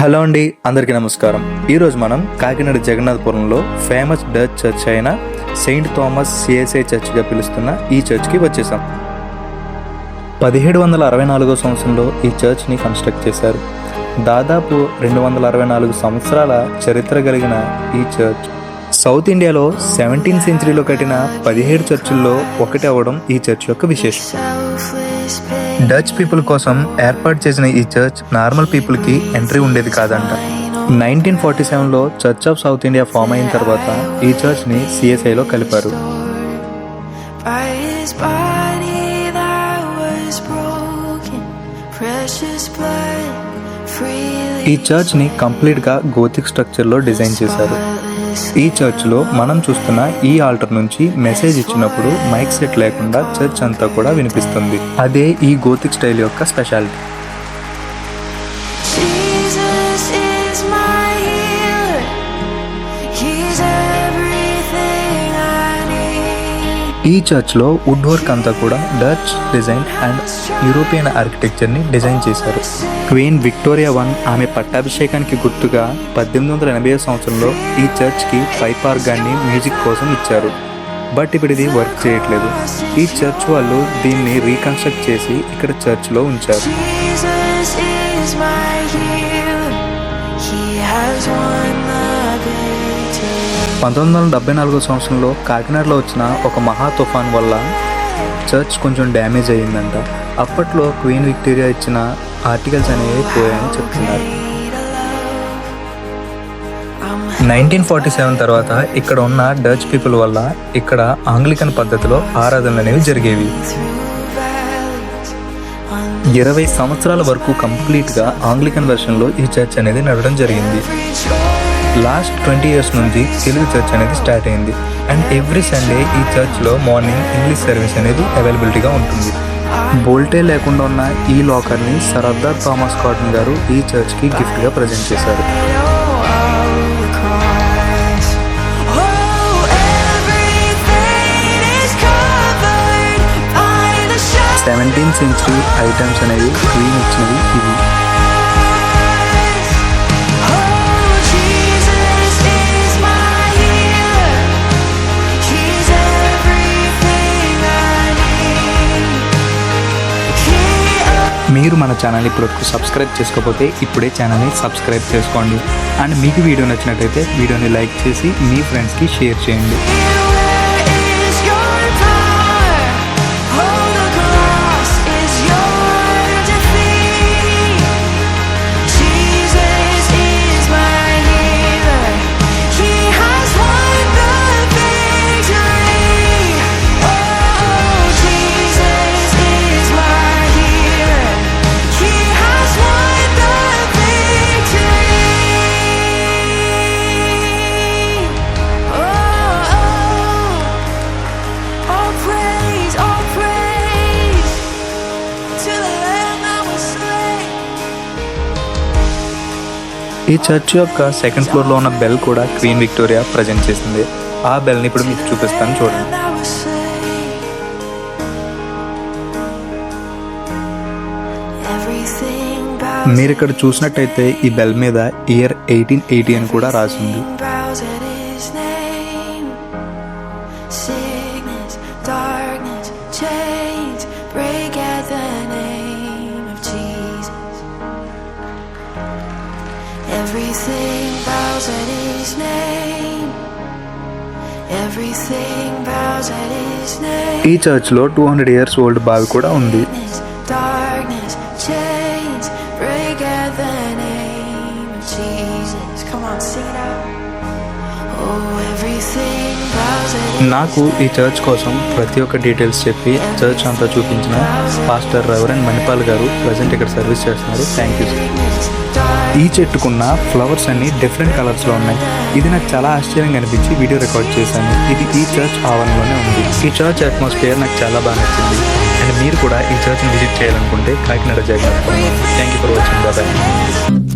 Hello అండి అందరికీ నమస్కారం. ఈరోజు మనం కాకినాడ జగన్నాథపురంలో ఫేమస్ డచ్ చర్చ్ అయిన సెయింట్ థామస్ సిఎస్ఐ చర్చ్గా పిలుస్తున్న ఈ చర్చ్కి వచ్చేసాం. పదిహేడు వందల అరవై నాలుగో సంవత్సరంలో ఈ చర్చ్ని కన్స్ట్రక్ట్ చేశారు. దాదాపు రెండు వందల అరవై నాలుగు సంవత్సరాల చరిత్ర కలిగిన ఈ చర్చ్. సౌత్ ఇండియాలో సెవెంటీన్ సెంచరీలో కట్టిన పదిహేడు చర్చిల్లో ఒకటి అవ్వడం ఈ చర్చ్ యొక్క విశేషం. డచ్ పీపుల్ కోసం ఏర్పాటు చేసిన ఈ చర్చ్ నార్మల్ పీపుల్కి ఎంట్రీ ఉండేది కాదంట. నైన్టీన్ ఫార్టీ సెవెన్లో church of South India form అయిన తర్వాత ఈ చర్చ్ని సిఎస్ఐలో కలిపారు. Precious blood ఈ చర్చ్ని కంప్లీట్గా గోతిక్ స్ట్రక్చర్లో డిజైన్ చేశారు. ఈ చర్చ్లో మనం చూస్తున్న ఈ ఆల్టర్ నుంచి మెసేజ్ ఇచ్చినప్పుడు మైక్ సెట్ లేకుండా చర్చ్ అంతా కూడా వినిపిస్తుంది. అదే ఈ గోతిక్ స్టైల్ యొక్క స్పెషాలిటీ ఈ చర్చ్లో వుడ్ వర్క్ అంతా కూడా డచ్ డిజైన్ అండ్ యూరోపియన్ ఆర్కిటెక్చర్ని డిజైన్ చేశారు. క్వీన్ విక్టోరియా వన్ ఆమె పట్టాభిషేకానికి గుర్తుగా పద్దెనిమిది వందల ఎనభై సంవత్సరంలో ఈ చర్చ్కి పైప్ ఆర్గాన్ని మ్యూజిక్ కోసం ఇచ్చారు. బట్ ఇప్పుడు ఇది వర్క్ చేయట్లేదు. ఈ చర్చ్ వాళ్ళు దీన్ని రీకన్స్ట్రక్ట్ చేసి ఇక్కడ చర్చ్లో ఉంచారు. పంతొమ్మిది వందల డెబ్బై నాలుగో సంవత్సరంలో కాకినాడలో వచ్చిన ఒక మహా తుఫాన్ వల్ల చర్చ్ కొంచెం డ్యామేజ్ అయ్యిందంట. అప్పట్లో క్వీన్ విక్టోరియా ఇచ్చిన ఆర్టికల్స్ అనేవి పోయాయని చెప్తున్నారు. నైన్టీన్ ఫార్టీ సెవెన్ తర్వాత ఇక్కడ ఉన్న డచ్ పీపుల్ వల్ల ఇక్కడ ఆంగ్లికన్ పద్ధతిలో ఆరాధనలు అనేవి జరిగేవి. ఇరవై సంవత్సరాల వరకు కంప్లీట్గా ఆంగ్లికన్ వెర్షన్లో ఈ చర్చ్ అనేది నడవడం జరిగింది. లాస్ట్ ట్వంటీ ఇయర్స్ నుంచి తెలుగు చర్చ్ అనేది స్టార్ట్ అయింది. అండ్ ఎవ్రీ సండే ఈ చర్చ్లో మార్నింగ్ ఇంగ్లీష్ సర్వీస్ అనేది అవైలబిలిటీగా ఉంటుంది. బోల్టే లేకుండా ఉన్న ఈ లాకర్ని సరదార్ థామస్ కాటన్ గారు ఈ చర్చ్కి గిఫ్ట్గా ప్రజెంట్ చేశారు. సెవెంటీన్ సెంచరీ ఐటమ్స్ అనేవి క్వీన్ ఇచ్చినవి ఇవి. మీరు మన ఛానల్ ఇప్పుడు సబ్స్క్రైబ్ చేసుకోకపోతే ఇప్పుడే ఛానల్ని సబ్స్క్రైబ్ చేసుకోండి. అండ్ మీకు వీడియో నచ్చినట్టయితే వీడియోని లైక్ చేసి మీ ఫ్రెండ్స్కి షేర్ చేయండి. ఈ చర్చ్ యొక్క సెకండ్ ఫ్లోర్లో ఉన్న బెల్ కూడా క్వీన్ విక్టోరియా ప్రజెంట్ చేసింది. ఆ బెల్ని ఇప్పుడు మీకు చూపిస్తాను చూడండి. మీరు ఇక్కడ చూసినట్టయితే ఈ బెల్ మీద ఇయర్ ఎయిటీన్ ఎయిటీ అని కూడా రాసింది ఉంది. Sickness, Everything bows at his name. Everything bows at his name. ఈ చర్చ్లో టూ హండ్రెడ్ ఇయర్స్ ఓల్డ్ బావి కూడా ఉంది Darkness, darkness, chains break at the name of Jesus. Come on, sing it out. Oh, everything bows at His నాకు ఈ church కోసం ప్రతి ఒక్క డీటెయిల్స్ చెప్పి చర్చ్ అంతా చూపించిన పాస్టర్ రెవరెండ్ మణిపాల్ గారు ప్రజెంట్ ఇక్కడ సర్వీస్ చేస్తున్నారు. థ్యాంక్ యూ సార్ ఈ చెట్టుకున్న ఫ్లవర్స్ అన్ని డిఫరెంట్ కలర్స్లో ఉన్నాయి. ఇది నాకు చాలా ఆశ్చర్యంగా అనిపించి వీడియో రికార్డ్ చేశాను. ఇది ఈ చర్చ్ ఆవరణలోనే ఉంది. ఈ చర్చ్ అట్మాస్ఫియర్ నాకు చాలా బాగా నచ్చింది. అండ్ మీరు కూడా ఈ చర్చ్ని విజిట్ చేయాలనుకుంటే కాకినాడ జగన్ థ్యాంక్ యూ ఫర్ వాచింగ్ బాబాయ్